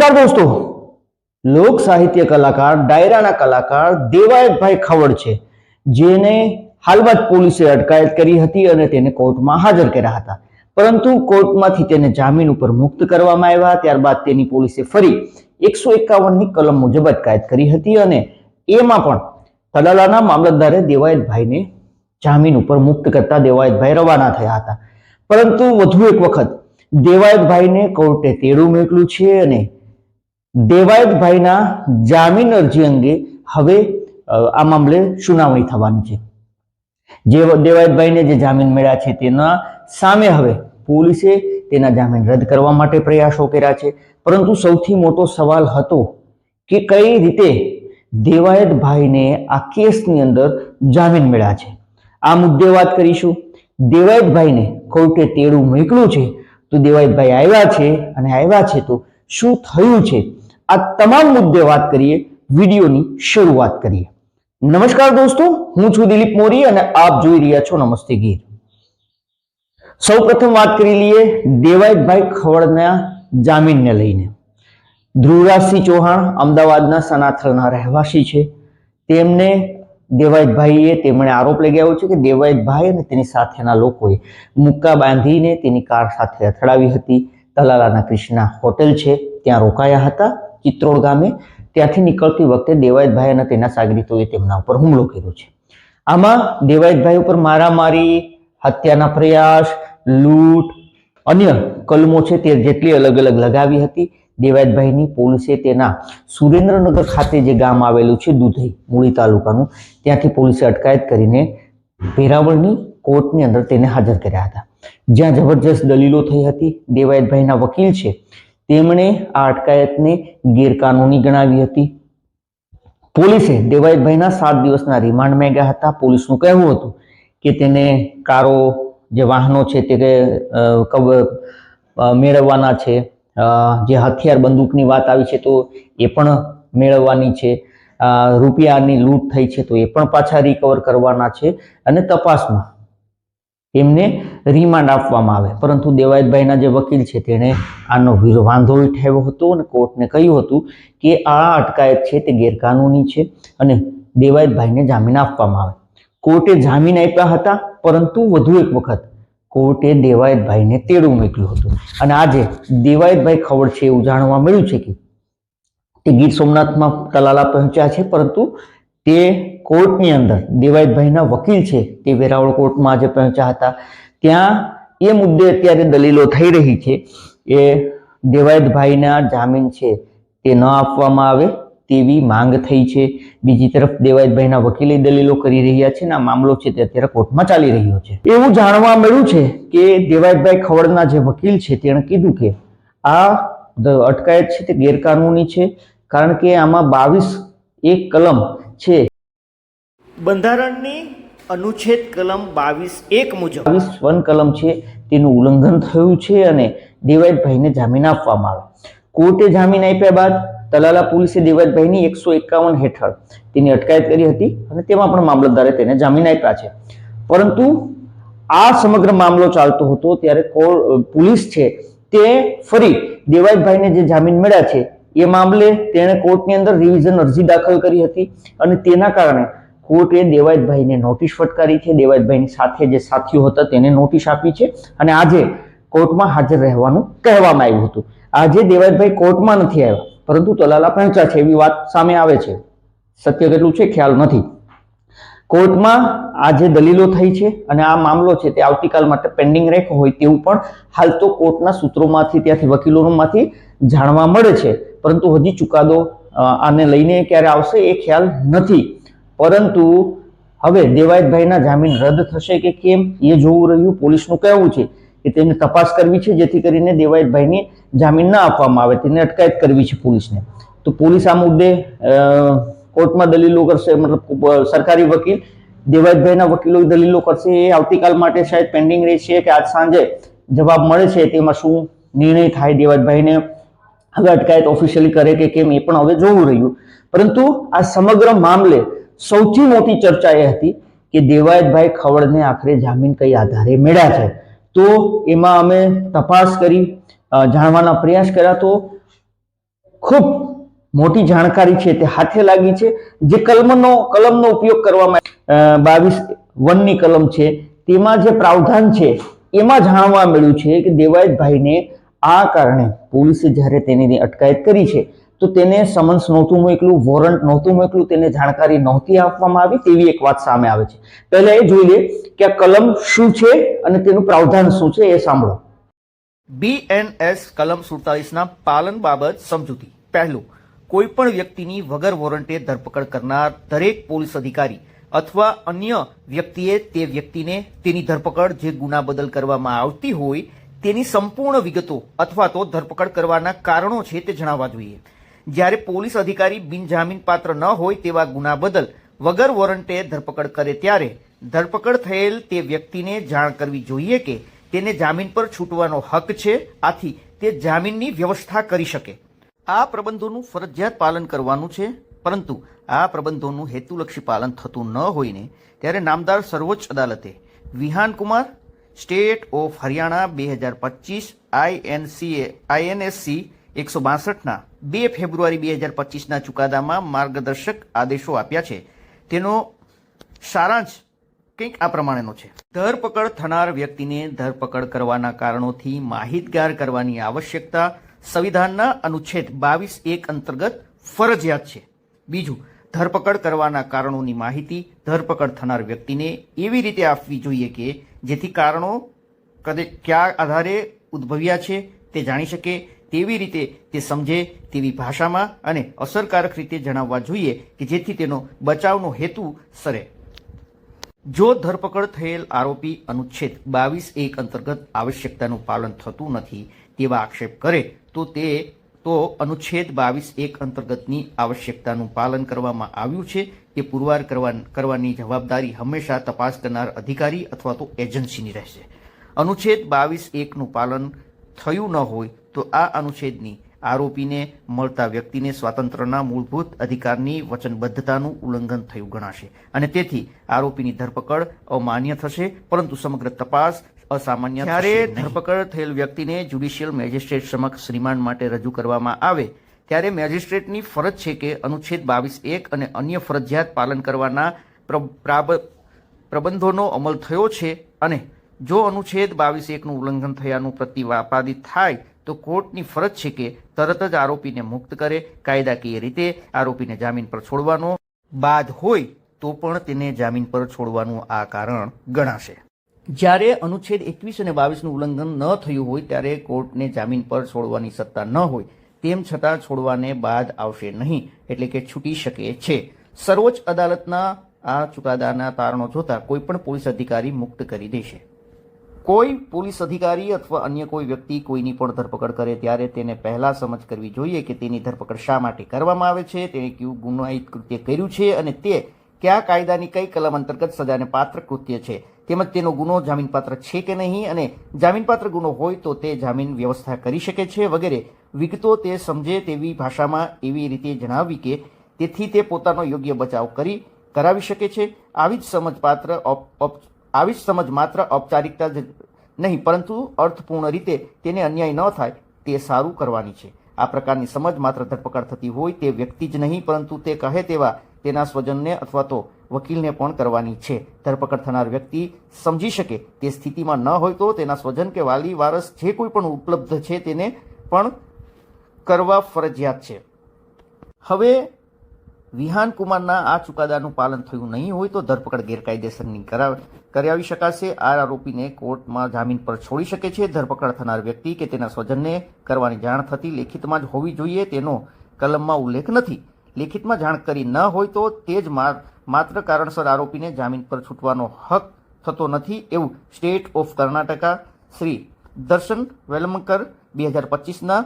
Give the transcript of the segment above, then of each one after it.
નમસ્કાર દોસ્તો, લોક સાહિત્ય કલાકાર, ડાયરાના કલાકાર દેવાયતભાઈ ખવડ છે, જેને હાલમાં પોલીસે અટકાયત કરી હતી અને તેને કોર્ટમાં હાજર કર્યા હતા. પરંતુ કોર્ટમાંથી તેને જામીન ઉપર મુક્ત કરવામાં આવ્યા, ત્યારબાદ તેની પોલીસે ફરી એકસો એકાવનની કલમ મુજબ અટકાયત કરી હતી અને એમાં પણ તલાલાના મામલતદારે દેવાયતભાઈને જામીન ઉપર મુક્ત કરતા દેવાયતભાઈ રવાના થયા હતા. પરંતુ વધુ એક વખત દેવાયતભાઈને કોર્ટે તેડું મેકલું છે અને દેવાયતભાઈના જામીન અરજી અંગે હવે આ મામલે સુનાવણી થવાની છે. જે દેવાયતભાઈને જે જામીન મળ્યા છે તેના સામે હવે પોલીસે તેના જામીન રદ કરવા માટે પ્રયાસો કર્યા છે. પરંતુ સૌથી મોટો સવાલ હતો કે કઈ રીતે દેવાયતભાઈને આ કેસની અંદર જામીન મળ્યા છે. આ મુદ્દે વાત કરીશું. દેવાયતભાઈને કોર્ટે તેડું મોકલું છે. તો દેવાયતભાઈ આવ્યા છે અને આવ્યા છે તો શું થયું છે? આ તમામ મુદ્દે વાત કરીએ, વિડીયોની શરૂઆત કરીએ. નમસ્કાર દોસ્તો, હું છું દિલીપ મોરી અને આપ જોઈ રહ્યા છો નમસ્તે ગીર. સૌપ્રથમ વાત કરી લઈએ દેવાયતભાઈ ખવડના જામીનને લઈને. ધ્રુવરાજસિંહ ચૌહાણ અમદાવાદના સનાથલના રહેવાસી છે. તેમને દેવાયતભાઈએ, તેમણે આરોપ લગાવ્યો છે કે દેવાયતભાઈ અને તેની સાથેના લોકોએ મુક્કા બાંધીને તેની કાર સાથે અથડાવી હતી. તલાલાના કૃષ્ણા હોટેલ છે, ત્યાં રોકાયા હતા. ચિત્રોડ ગામે ત્યાંથી નીકળતી વખતે દેવાયતભાઈ અને તેના સાગરીતોએ તેમના ઉપર હુમલો કર્યો છે. આમાં દેવાયતભાઈ ઉપર મારામારી, હત્યાના પ્રયાસ, લૂંટ, અન્ય કલમો છે તે જેટલી અલગ અલગ લગાવી હતી. દેવાયતભાઈની પોલીસે તેના સુરેન્દ્રનગર ખાતે જે ગામ આવેલું છે દુધઈ, મૂળી તાલુકાનું, ત્યાંથી પોલીસે અટકાયત કરીને વેરાવળની કોર્ટની અંદર તેને હાજર કર્યા હતા. જ્યાં જબરજસ્ત દલીલો થઈ હતી. દેવાયતભાઈના વકીલ છે તેમણે આ અટકાયતને ગેરકાનૂની ગણાવી હતી. પોલીસે દેવાઈભાઈના સાત દિવસના રિમાન્ડ માંગ્યા હતા. પોલીસનું કહેવું હતું કે તેને કારો, જે વાહનો છે તે મેળવવાના છે જે હથિયાર બંદૂકની વાત આવી છે તો એ પણ મેળવવાની છે રૂપિયાની લૂંટ થઈ છે તો એ પણ પાછા રિકવર કરવાના છે અને તપાસમાં એમને રિમાન્ડ આપવામાં આવે. પરંતુ દેવાયતભાઈના જે વકીલ છે, તેણે આનો વાંધો ઉઠાવ્યો હતો અને કોર્ટને કહ્યું હતું કે આ અટકાયત છે, તે ગેરકાનૂની છે અને દેવાયતભાઈને જામીન આપવામાં આવે. કોર્ટે જામીન આપ્યા હતા, પરંતુ વધુ એક વખત કોર્ટે દેવાયતભાઈને તેડું મોકલ્યું હતું. અને આજે દેવાયતભાઈ ખબર છે, એવું જાણવા મળ્યું છે કે તે ગીર સોમનાથમાં તલાલા પહોંચ્યા છે, પરંતુ તે કોર્ટની અંદર દેવાયતભાઈના વકીલ છે તે વેરાવળ કોર્ટમાં આજે પહોંચ્યા હતા. ત્યાં એ મુદ્દે અત્યારે દલીલો થઈ રહી છે એ દેવાયતભાઈના જામીન છે તે ન આપવામાં આવે તેવી માંગ થઈ છે. બીજી તરફ દેવાયતભાઈના વકીલે દલીલો કરી રહ્યા છે ને આ મામલો છે તે અત્યારે કોર્ટમાં ચાલી રહ્યો છે. એવું જાણવા મળ્યું છે કે દેવાયતભાઈ ખવડના જે વકીલ છે તેણે કીધું કે આ અટકાયત છે તે ગેરકાનૂની છે કારણ કે આમાં બાવીસ એક કલમ છે બંધારણની અનુચ્છેદ કલમ બાવીસ એક મુજબ. બાવીસ વન કલમ છે, તેનું ઉલ્લંઘન થયું છે અને દેવાયતભાઈને જામીન આપવામાં આવે કોર્ટે જામીન આપ્યા બાદ તલાલા પોલીસે દેવાયતભાઈની એકસો એકાવન હેઠળ તેની અટકાયત કરી હતી અને તેમાં પણ મામલતદારે તેને જામીન આપ્યા છે. પરંતુ આ સમગ્ર મામલો ચાલતો હતો ત્યારે પોલીસ છે તે ફરી દેવાયતભાઈને જે જામીન મળ્યા છે, એ મામલે તેણે કોર્ટની અંદર રિવિઝન અરજી દાખલ કરી હતી અને તેના કારણે કોર્ટે દેવાયતભાઈને નોટિસ ફટકારી છે. દેવાયતભાઈની સાથે જે સાથીઓ હતા તેને નોટિસ આપી છે અને આજે કોર્ટમાં હાજર રહેવાનું કહેવામાં આવ્યું હતું. આજે દેવાયતભાઈ કોર્ટમાં નથી આવ્યા, પરંતુ તલાલા પહોંચ્યા છે એવી વાત સામે આવે છે. સત્ય કેટલું છે? ખ્યાલ નથી. કોર્ટમાં આજે દલીલો થઈ છે અને આ મામલો છે તે આવતીકાલ માટે પેન્ડિંગ રાખ્યો હોય તેવું પણ હાલ તો કોર્ટના સૂત્રોમાંથી, ત્યાંથી વકીલોમાંથી જાણવા મળે છે. પરંતુ હજી ચુકાદો આને લઈને ક્યારે આવશે એ ખ્યાલ નથી. પરંતુ હવે દેવાયતભાઈના જામીન રદ થશે કે કેમ એ જોવું રહ્યું, પોલીસનું કહેવું છે કે તેને તપાસ કરવી છે, જેથી કરીને દેવાયતભાઈને જામીન ના આપવામાં આવે, તેને અટકાયત કરવી છે પોલીસને. તો પોલીસ આ મુદ્દે કોર્ટમાં દલીલો કરશે, મતલબ સરકારી વકીલ, દેવાયતભાઈના વકીલો દલીલો કરશે, એ આવતીકાલ માટે શાયદ પેન્ડિંગ રહેશે કે આજ સાંજે જવાબ મળે છે, તેમાં શું નિર્ણય થાય દેવાયતભાઈને, હવે અટકાયત ઓફિશિયલી કરે કે કેમ એ પણ હવે જોવું રહ્યું. પરંતુ આ સમગ્ર મામલે સૌથી મોટી ચર્ચા એ હતી કે દેવાયતભાઈ ખવડને આખરે જામીન કઈ આધારે મળ્યા છે. તો એમાં અમે તપાસ કરી જાણવાના પ્રયાસ કર્યા તો ખૂબ મોટી જાણકારી છે તે હાથે લાગી છે, જે કલમનો કલમનો ઉપયોગ કરવામાં બાવીસ વનની કલમ છે, તેમાં જે પ્રાવધાન છે, એમાં જાણવા મળ્યું છે કે દેવાયતભાઈને આ કારણે પોલીસે જ્યારે તેની અટકાયત કરી છે તો તેને સમન્સ નહોતું મોકલું વોરંટ નહોતું મોકલું તેને જાણકારી નહોતી આપવામાં આવી તેવી એક વાત સામે આવે છે. પહેલા એ જોઈ લે કે આ કલમ શું છે અને તેનું પ્રાવધાન શું છે એ સાંભળો. બીએનએસ કલમ સુડતાલીસના પાલન બાબત સમજૂતી. પહેલું કોઈ પણ વ્યક્તિની વગર વોરંટે ધરપકડ કરનાર દરેક પોલીસ અધિકારી અથવા અન્ય વ્યક્તિએ તે વ્યક્તિને તેની ધરપકડ જે ગુના બદલ કરવામાં આવતી હોય તેની સંપૂર્ણ વિગતો અથવા તો ધરપકડ કરવાના કારણો છે તે જણાવવા જોઈએ. જ્યારે પોલીસ અધિકારી બિનજામીન પાત્ર ન હોય તેવા ગુના બદલ વગર વોરંટે ધરપકડ કરે ત્યારે ધરપકડ થયેલ તે વ્યક્તિને જાણ કરવી જોઈએ કે તેને જામીન પર છૂટવાનો હક છે, આથી તે જામીનની વ્યવસ્થા કરી શકે. આ પ્રબંધોનું ફરજિયાત પાલન કરવાનું છે, પરંતુ આ પ્રબંધોનું હેતુલક્ષી પાલન થતું ન હોઈને ત્યારે નામદાર સર્વોચ્ચ અદાલતે વિહાનકુમાર સ્ટેટ ઓફ હરિયાણા બે હજાર પચીસ આઈએનસીએ આઈએનએસસી એકસો બાસઠના બે ફેબ્રુઆરી બે હજાર પચીસના ચુકાદામાં માર્ગદર્શક આદેશો આપ્યા છે. તેનો સારાંશ કંઈક આ પ્રમાણેનો છે. ધરપકડ થનાર વ્યક્તિને ધરપકડ કરવાના કારણોથી માહિતગાર કરવાની આવશ્યકતા, સંવિધાનના અનુચ્છેદ બાવીસ એક અંતર્ગત ફરજિયાત છે. બીજું, ધરપકડ કરવાના કારણોની માહિતી ધરપકડ થનાર વ્યક્તિને એવી રીતે આપવી જોઈએ કે જેથી કારણો કદે કયા આધારે ઉદ્ભવ્યા છે તે જાણી શકે તેવી રીતે તે સમજે તેવી ભાષામાં અને અસરકારક રીતે જણાવવા જોઈએ કે જેથી તેનો બચાવનો હેતુ સરે. જો ધરપકડ થયેલ આરોપી અનુચ્છેદ બાવીસ એક અંતર્ગત આવશ્યકતાનું પાલન થતું નથી તેવા આક્ષેપ કરે, તો તે, તો અનુચ્છેદ બાવીસ એક અંતર્ગતની આવશ્યકતાનું પાલન કરવામાં આવ્યું છે તે પુરવાર કરવા, કરવાની જવાબદારી હંમેશા તપાસ કરનાર અધિકારી અથવા તો એજન્સીની રહેશે. અનુચ્છેદ બાવીસ એકનું પાલન થયું ન હોય તો આ અનુચ્છેદની આરોપીને મળતા વ્યક્તિને સ્વાતંત્ર્યના મૂળભૂત અધિકારની વચનબદ્ધતાનું ઉલ્લંઘન થયું ગણાશે. અને તેથી આરોપીની ધરપકડ અમાન્ય થશે પરંતુ સમગ્ર તપાસ અસામાન્ય જ્યારે ધરપકડ થયેલ વ્યક્તિને જ્યુડિશિયલ મેજિસ્ટ્રેટ સમક્ષ રિમાન્ડ માટે રજૂ કરવામાં આવે ત્યારે મેજિસ્ટ્રેટની ફરજ છે કે અનુચ્છેદ બાવીસ એક અને અન્ય ફરજિયાત પાલન કરવાના પ્ર- પ્રબંધોનો અમલ થયો છે અને જો અનુચ્છેદ બાવીસ એકનું ઉલ્લંઘન થયાનું પ્રતિવાપાદિત થાય, તો કોર્ટની ફરજ છે કે તરત જ આરોપીને મુક્ત કરે, કાયદાકીય રીતે આરોપીને જામીન પર છોડવાનો બાદ હોય, તો પણ તેને જામીન પર છોડવાનું આ કારણ ગણાશે. જ્યારે અનુચ્છેદ એકવીસ અને બાવીસનું ઉલ્લંઘન ન થયું હોય, ત્યારે કોર્ટને જામીન પર છોડવાની સત્તા ન હોય, તેમ છતાં છોડવાને બાદ આવશે નહીં, એટલે કે છૂટી શકે છે. સર્વોચ્ચ અદાલતના આ ચુકાદાના તારણો જોતા કોઈપણ પોલીસ અધિકારી મુક્ત કરી દેશે. કોઈ પોલીસ અધિકારી અથવા અન્ય કોઈ વ્યક્તિ કોઈની પણ ધરપકડ કરે ત્યારે તેને પહેલાં સમજ કરવી જોઈએ કે તેની ધરપકડ શા માટે કરવામાં આવે છે તેણે કયું ગુનાહિત કૃત્ય કર્યું છે અને તે કયા કાયદાની કઈ કલમ અંતર્ગત સજાને પાત્ર કૃત્ય છે, તેમજ તેનો ગુનો જામીનપાત્ર છે કે નહીં અને જામીનપાત્ર ગુનો હોય તો તે જામીન વ્યવસ્થા કરી શકે છે વગેરે. વિગતો તે સમજે તેવી ભાષામાં એવી રીતે જણાવવી કે તેથી તે પોતાનો યોગ્ય બચાવ કરી, કરાવી શકે છે. આવી જ સમજ પાત્ર ઔપ- ઔપ- આવી જ સમજ માત્ર ઔપચારિકતા જ નહીં, પરંતુ અર્થપૂર્ણ રીતે તેને અન્યાય ન થાય તે સારું કરવાની છે. આ પ્રકારની સમજ માત્ર ધરપકડ થતી હોય તે વ્યક્તિ જ નહીં, પરંતુ તે કહે તેવા તેના સ્વજનને અથવા તો વકીલને પણ કરવાની છે. ધરપકડ થનાર વ્યક્તિ સમજી શકે તે સ્થિતિમાં ન હોય તો તેના સ્વજન કે વાલી, વારસ જે કોઈ પણ ઉપલબ્ધ છે તેને પણ કરવા ફરજિયાત છે. હવે વિહાન કુમારના આ ચુકાદાનું પાલન થયું નહીં હોય તો ધરપકડ ગેરકાયદેસરની કરાવ શકાશે. આ આરોપીને કોર્ટમાં જામીન પર છોડી શકે છે. ધરપકડ થનાર વ્યક્તિ કે તેના સ્વજનને કરવાની જાણ થતી લેખિતમાં જ હોવી જોઈએ. તેનો કલમમાં ઉલ્લેખ નથી. લેખિતમાં જાણ કરી ન હોય તો તે જ માત્ર કારણસર આરોપીને જામીન પર છૂટવાનો હક થતો નથી એવું સ્ટેટ ઓફ કર્ણાટકા શ્રી દર્શન વેલમકર બે હજાર પચીસના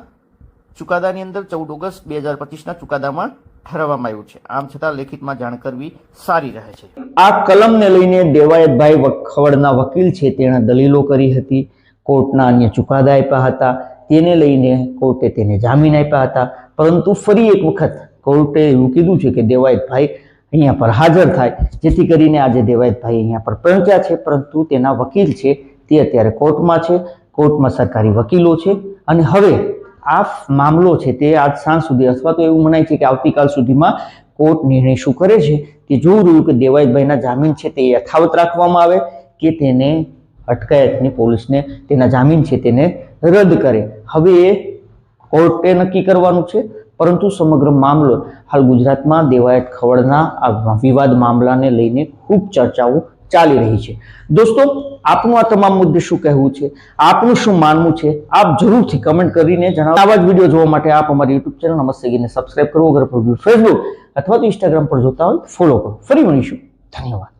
ચુકાદાની અંદર ચૌદ ઓગસ્ટ બે હજાર પચીસના ચુકાદામાં ઠરાવવામાં આવ્યું છે. આમ છતાં લેખિતમાં જાણ કરવી સારી રહે છે. આ કલમને લઈને દેવાયતભાઈ વખવડના વકીલ છે તેણે દલીલો કરી હતી. કોર્ટના અન્ય ચુકાદા આપ્યા હતા. તેને લઈને કોર્ટે તેને જામીન આપ્યા હતા. પરંતુ ફરી એક વખત કોર્ટે એવું કીધું છે કે દેવાયતભાઈ અહીંયા પર હાજર થાય. જેથી કરીને આજે દેવાયતભાઈ અહીંયા પર પહોંચ્યા છે. પરંતુ તેના વકીલ છે તે અત્યારે કોર્ટમાં છે. કોર્ટમાં સરકારી વકીલો છે. અને હવે આ મામલો છે તે આજ સાંજ સુધી અથવા તો એવું મનાય છે કે આવતીકાલ સુધીમાં કોર્ટ નિર્ણય શું કરે છે તે જોવું રહ્યું કે દેવાયતભાઈના જામીન છે તે યથાવત રાખવામાં આવે કે તેને અટકાયતની પોલીસને તેના જામીન છે તેને રદ કરે. હવે એ કોર્ટે નક્કી કરવાનું છે, પરંતુ સમગ્ર મામલો હાલ ગુજરાતમાં દેવાયત ખવડના આ વિવાદ મામલાને લઈને ખૂબ ચર્ચાઓ ચાલી રહી છે. દોસ્તો, આપનું આ તમામ મુદ્દે શું કહેવું છે? આપનું શું માનવું છે? આપ જરૂરથી કમેન્ટ કરીને જણાવો. આવા જ વીડિયો જોવા માટે આપ અમારી યુટ્યુબ ચેનલ નમસ્તે ગીને સબસ્ક્રાઇબ કરવો અગર ફેસબુક અથવા તો ઇન્સ્ટાગ્રામ પર જોતા હોય ફોલો કરો. ફરી મળીશું. ધન્યવાદ.